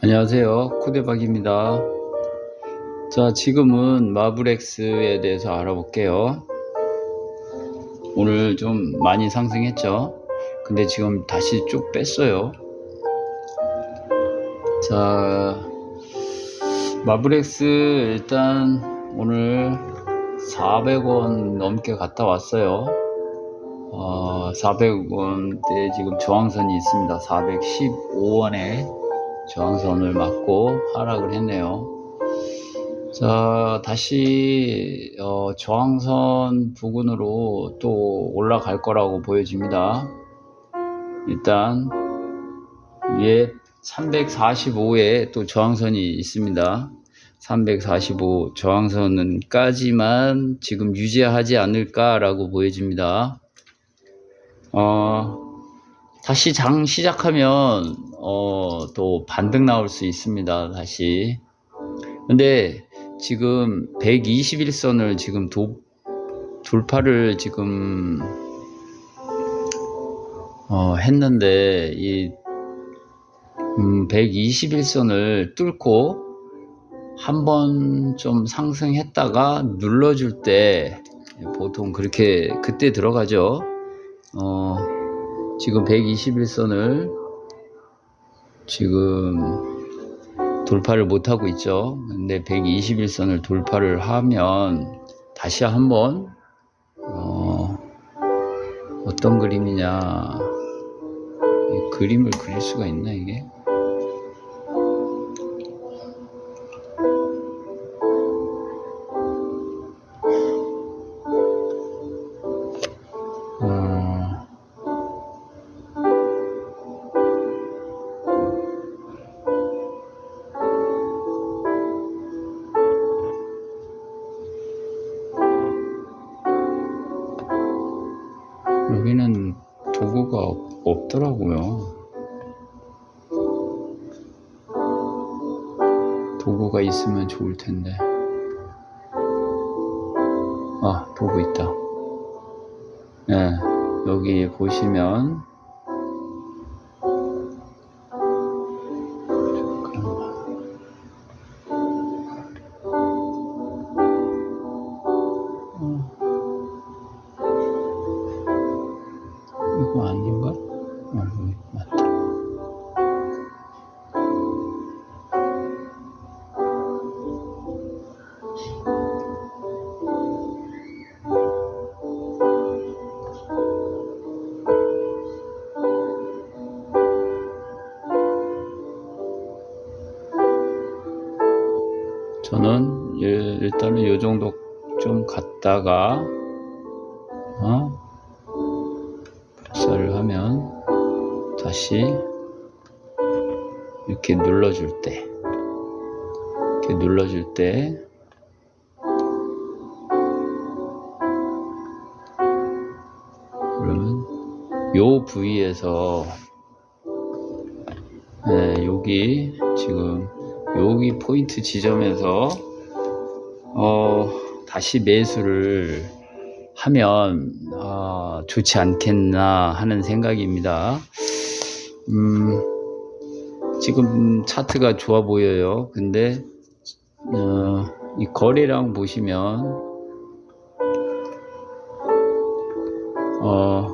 안녕하세요. 코데박입니다. 자, 지금은 마블엑스에 대해서 알아볼게요. 오늘 좀 많이 상승했죠? 근데 지금 다시 쭉 뺐어요. 자, 마블엑스 일단 오늘 400원 넘게 갔다 왔어요. 어, 400원대 지금 저항선이 있습니다. 415원에 저항선을 맞고 하락을 했네요. 자, 다시 어, 저항선 부근으로 또 올라갈 거라고 보여집니다. 일단 위에 345에 또 저항선이 있습니다. 345 저항선은까지만 지금 유지하지 않을까라고 보여집니다. 어, 다시 장 시작하면 어, 또 반등 나올 수 있습니다. 다시. 근데 지금 121선을 지금 도, 돌파를 지금 어, 했는데 이 음, 121선을 뚫고 한 번 좀 상승했다가 눌러줄 때 보통 그렇게 그때 들어가죠. 어, 지금 121선을 지금 돌파를 못하고 있죠. 근데 121선을 돌파를 하면 다시 한번 어, 어떤 그림이냐 이 그림을 그릴 수가 있나 이게? 여기는 도구가 없, 없더라고요. 도구가 있으면 좋을 텐데. 아, 도구 있다. 네, 여기 보시면 이거 아닌가? 어, 여기 맞다. 저는 일- 일단은 요 정도 좀 갔다가 어? 다시 이렇게 눌러줄 때 이렇게 눌러줄 때 그러면 요 부위에서 네, 여기 지금 여기 포인트 지점에서 어, 다시 매수를 하면 아, 좋지 않겠나 하는 생각입니다. 음, 지금 차트가 좋아 보여요. 근데 어, 이 거래량 보시면 어,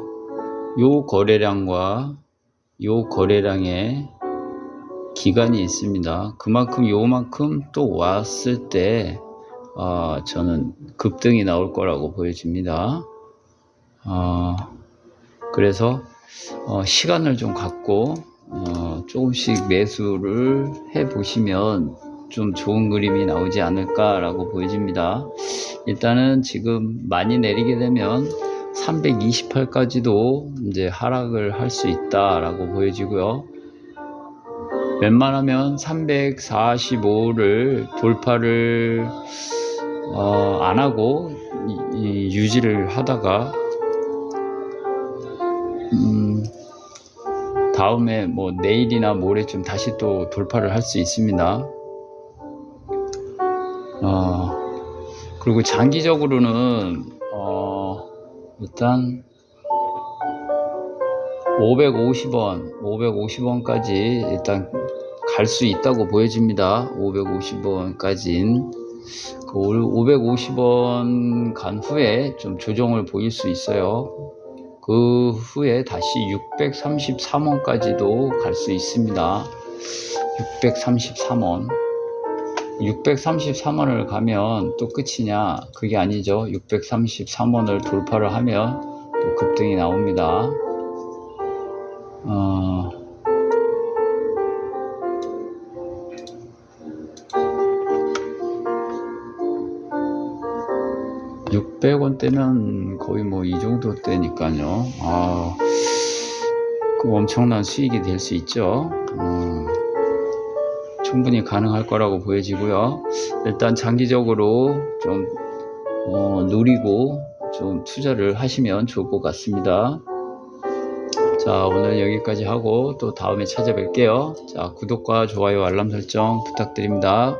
요 거래량과 요 거래량의 기간이 있습니다. 그만큼 요만큼 또 왔을 때 어, 저는 급등이 나올 거라고 보여집니다. 어, 그래서 어, 시간을 좀 갖고 어, 조금씩 매수를 해 보시면 좀 좋은 그림이 나오지 않을까라고 보여집니다. 일단은 지금 많이 내리게 되면 328까지도 이제 하락을 할 수 있다라고 보여지고요. 웬만하면 345를 돌파를 어, 안 하고 이- 이 유지를 하다가 다음에 뭐 내일이나 모레쯤 다시 또 돌파를 할 수 있습니다. 어, 그리고 장기적으로는 어, 일단 550원, 550원까지 일단 갈 수 있다고 보여집니다. 550원까진. 그 550원 간 후에 좀 조정을 보일 수 있어요. 그 후에 다시 633원까지도 갈 수 있습니다. 633원. 633원을 가면 또 끝이냐? 그게 아니죠. 633원을 돌파를 하면 또 급등이 나옵니다. 어, 600원 대면 거의 뭐 이 정도 대니까요. 아, 그 엄청난 수익이 될 수 있죠. 음, 충분히 가능할 거라고 보여지고요. 일단 장기적으로 좀 어, 노리고 좀 투자를 하시면 좋을 것 같습니다. 자, 오늘 여기까지 하고 또 다음에 찾아뵐게요. 자, 구독과 좋아요, 알람 설정 부탁드립니다.